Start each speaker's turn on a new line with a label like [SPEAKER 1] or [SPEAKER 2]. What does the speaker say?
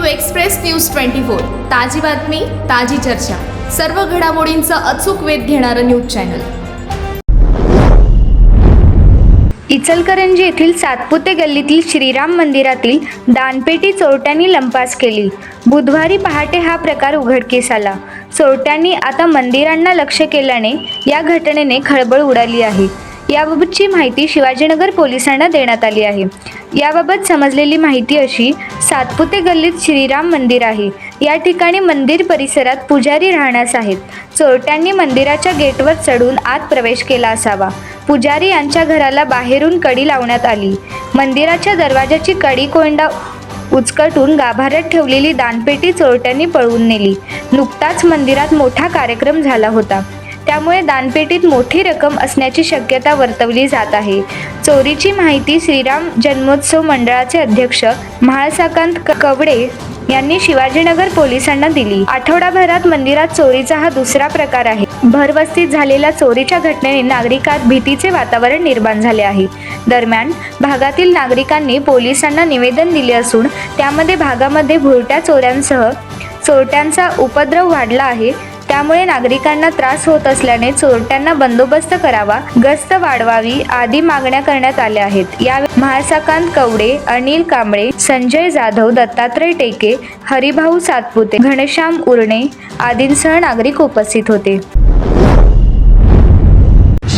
[SPEAKER 1] Express news twenty four. ताजी बातमी ताजी चर्चा. सर्व घडामोडींचा अचूक वेध घेणारं न्यूज चॅनल.
[SPEAKER 2] इचलकरंजी येथील सातपुते गल्लीतील श्रीराम मंदिरातील दानपेटी चोरट्यांनी लंपास केली. बुधवारी पहाटे हा प्रकार उघडकीस आला. चोरट्यांनी आता मंदिरांना लक्ष केल्याने या घटनेने खळबळ उडाली आहे. याबाबतची माहिती शिवाजीनगर पोलिसांना देण्यात आली आहे. याबाबत समजलेली माहिती अशी सातपुते गल्लीत श्रीराम मंदिर आहे. या ठिकाणी मंदिर परिसरात पुजारी राहण्यास आहेत. चोरट्यांनी मंदिराच्या गेटवर चढून आत प्रवेश केला असावा. पुजारी यांच्या घराला बाहेरून कडी लावण्यात आली. मंदिराच्या दरवाजाची कडी कोंडा उचकटून गाभाऱ्यात ठेवलेली दानपेटी चोरट्यांनी पळवून नेली. नुकताच मंदिरात मोठा कार्यक्रम झाला होता. त्यामुळे दानपेटीत मोठी रक्कम असण्याची शक्यता वर्तवली जात आहे. चोरीची माहिती श्रीराम जन्मोत्सव मंडळाचे अध्यक्ष म्हाळसाकांत कवडे यांनी शिवाजीनगर पोलिसांना दिली. आठवडाभरात मंदिरात चोरीचा हा दुसरा प्रकार आहे. भरवस्तीत झालेल्या चोरीच्या घटनेने नागरिकात भीतीचे वातावरण निर्माण झाले आहे. दरम्यान भागातील नागरिकांनी पोलिसांना निवेदन दिले असून त्यामध्ये भागामध्ये भुरट्या चोऱ्यांसह चोरट्यांचा उपद्रव वाढला आहे. त्यामुळे नागरिकांना त्रास होत असल्याने चोरट्यांना बंदोबस्त करावा गस्त वाढवावी आदी मागण्या करण्यात आल्या आहेत. या महासाकांत कवडे अनिल कांबळे संजय जाधव दत्तात्रय टेके हरिभाऊ सातपुते घनश्याम उरणे आदींसह नागरिक उपस्थित होते.